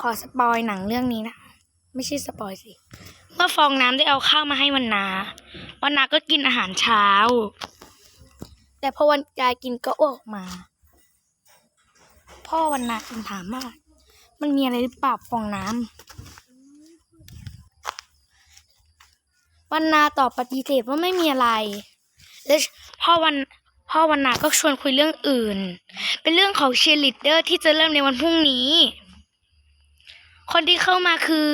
ขอสปอยหนังเรื่องนี้นะ ไม่ใช่สปอยสิ เมื่อฟองน้ำได้เอาข้าวมาให้วันนา วันนาก็กินอาหารเช้า แต่พอวันกายกินก็อ้วกอกมา พ่อวันนาจึงถามว่ามันมีอะไรหรือเปล่าฟองน้ำวันนาตอบปฏิเสธว่าไม่มีอะไร แล้วพ่อวันพ่อวันนาก็ชวนคุยเรื่องอื่น เป็นเรื่องของเชียร์ลีดเดอร์ที่จะเริ่มในวันพรุ่งนี้ คนที่เข้ามาคือ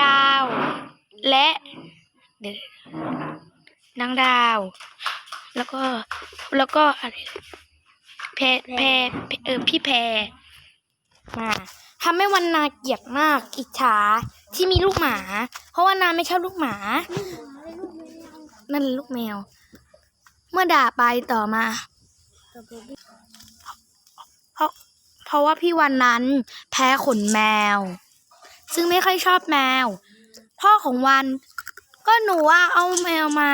ดาว และเดี๋ยวนางดาว แล้วก็แล้วก็อะไรแพรแพรเออพี่แพรมาทำให้วันนาเกลียดมากอิจฉาที่มีลูกหมา เพราะว่านาไม่ชอบลูกหมา นั่นลูกแมว เมื่อด่าไปต่อมาเพ ราะเพราะว่าพี่วันนั้นแพ้ขนแมว ซึ่งไม่ค่อยชอบแมว พ่อของวันก็หนูว่าเอาแมวมา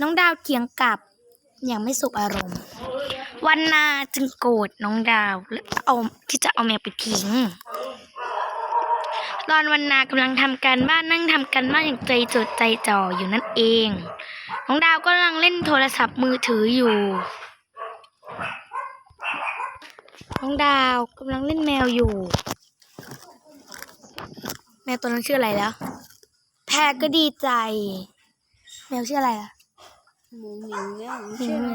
น้องดาวเถียงกลับอย่างไม่สุขอารมณ์ วันนาจึงโกรธน้องดาวและเอาที่จะเอาแมวไปทิ้งตอนวันนากำลังทำการบ้านนั่งทำการบ้านอย่างใจจดใจจ่ออยู่นั่นเอง น้องดาวก็กำลังเล่นโทรศัพท์มือถืออยู่ น้องดาวกำลังเล่นแมวอยู่ แมวตัวนั้นชื่ออะไรแล้ว แพรก็ดีใจ แมวชื่ออะไรล่ะหมูหมิงเนี่ยชื่ออะไร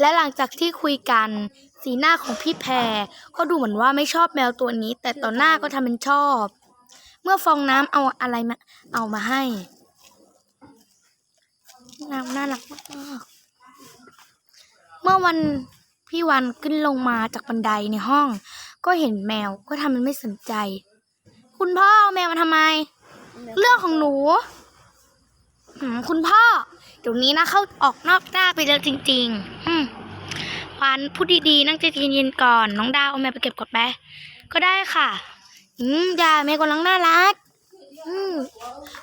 และหลังจากที่คุยกัน สีหน้าของพี่แพรก็ดูเหมือนว่าไม่ชอบแมวตัวนี้ แต่ต่อหน้าก็ทำเป็นชอบ เมื่อฟองน้ำเอาอะไรมาเอามาให้น้ำน่ารักมากๆเมื่อวัน พี่วันขึ้นลงมาจากบันไดในห้อง ก็เห็นแมวก็ทำเป็นไม่สนใจ คุณพ่อเอาแมวมาทำไม เรื่องของหนูอืมคุณพ่อเดี๋ยวนี้นะเข้าออกนอกหน้าไปแล้วจริง ๆ อืมขวัญพูดดีๆ นั่งใจเย็นๆก่อน น้องดาวเอาแมวไปเก็บก่อนไปก็ได้ค่ะ อืมดาแมวกำลังน่ารัก อืม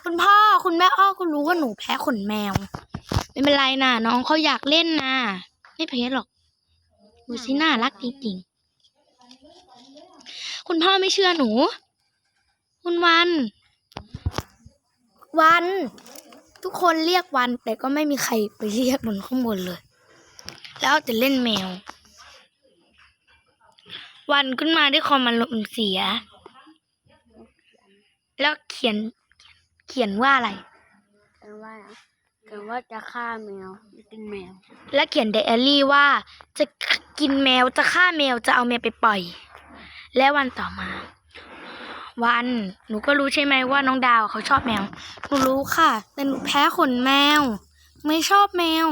คุณพ่อคุณแม่อ้อก็รู้ว่าหนูแพ้ขนแมว ไม่เป็นไรนะน้องเขาอยากเล่นนะไม่แพ้หรอก ดูสิน่ารักจริงๆ คุณพ่อไม่เชื่อหนู คุณวัน วัน ทุกคนเรียกวัน แต่ก็ไม่มีใครไปเรียกบนข้างบนเลย แล้วจะเล่นแมว วันขึ้นมาด้วยความอารมณ์เสีย แล้วเขียนเขียนว่าอะไรกันว่า กันว่าจะฆ่าแมวกินแมว และเขียนไดอารี่ว่า จะกินแมวจะฆ่าแมวจะเอาแมวไปปล่อย และวันต่อมา วันหนูก็รู้ใช่ไหมว่าน้องดาวเขาชอบแมวหนูรู้ค่ะ แต่หนูแพ้ขนแมว ไม่ชอบแมว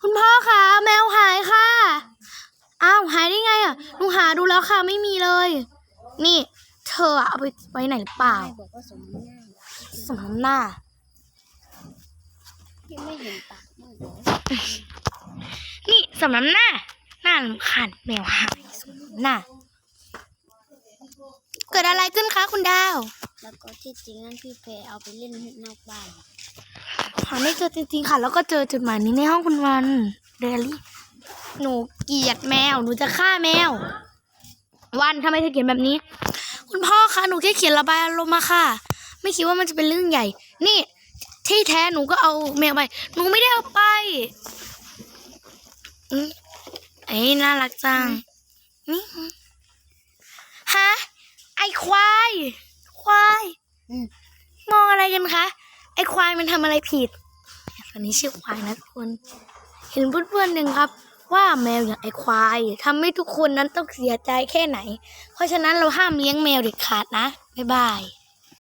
คุณพ่อคะแมวหายค่ะอ้าวหายได้ไงอะหนูหาดูแล้วค่ะไม่มีเลย นี่ เธอเอาไปไว้ไหนหรือเปล่าแม่บอกว่าสมน้ำหน้า สมน้ำหน้าพี่ไม่เห็นปากมือเลยนี่สมน้ำหน้า หน้าลำคาญแมวหายสมน้ำหน้า เกิดอะไรขึ้นคะคุณดาว แล้วก็ที่จริงนั่นพี่เพเอาไปเล่นนอกบ้านหาไม่เจอจริงๆค่ะ แล้วก็เจอจดหมายนี้ในห้องคุณวันเดลี่ หนูเกลียดแมว หนูจะฆ่าแมว วันทำไมเธอเขียนแบบนี้ คุณพ่อคะ หนูแค่เขียนระบายอารมณ์มาค่ะ ไม่คิดว่ามันจะเป็นเรื่องใหญ่ นี่ ที่แท้หนูก็เอาแมวไป หนูไม่ได้เอาไปอืมไอ้น่ารักจังนี่ฮะไอควาย ควายมมองอะไรกันคะ ไอควายมันทำอะไรผิดตอนนี้ชื่อควายนะทุกคน เห็นเพื่อนๆหนึ่งครับ ว่าแมวอย่างไอควายทำให้ทุกคนนั้นต้องเสียใจแค่ไหน เพราะฉะนั้นเราห้ามเลี้ยงแมวเด็ดขาดนะ บ๊ายบาย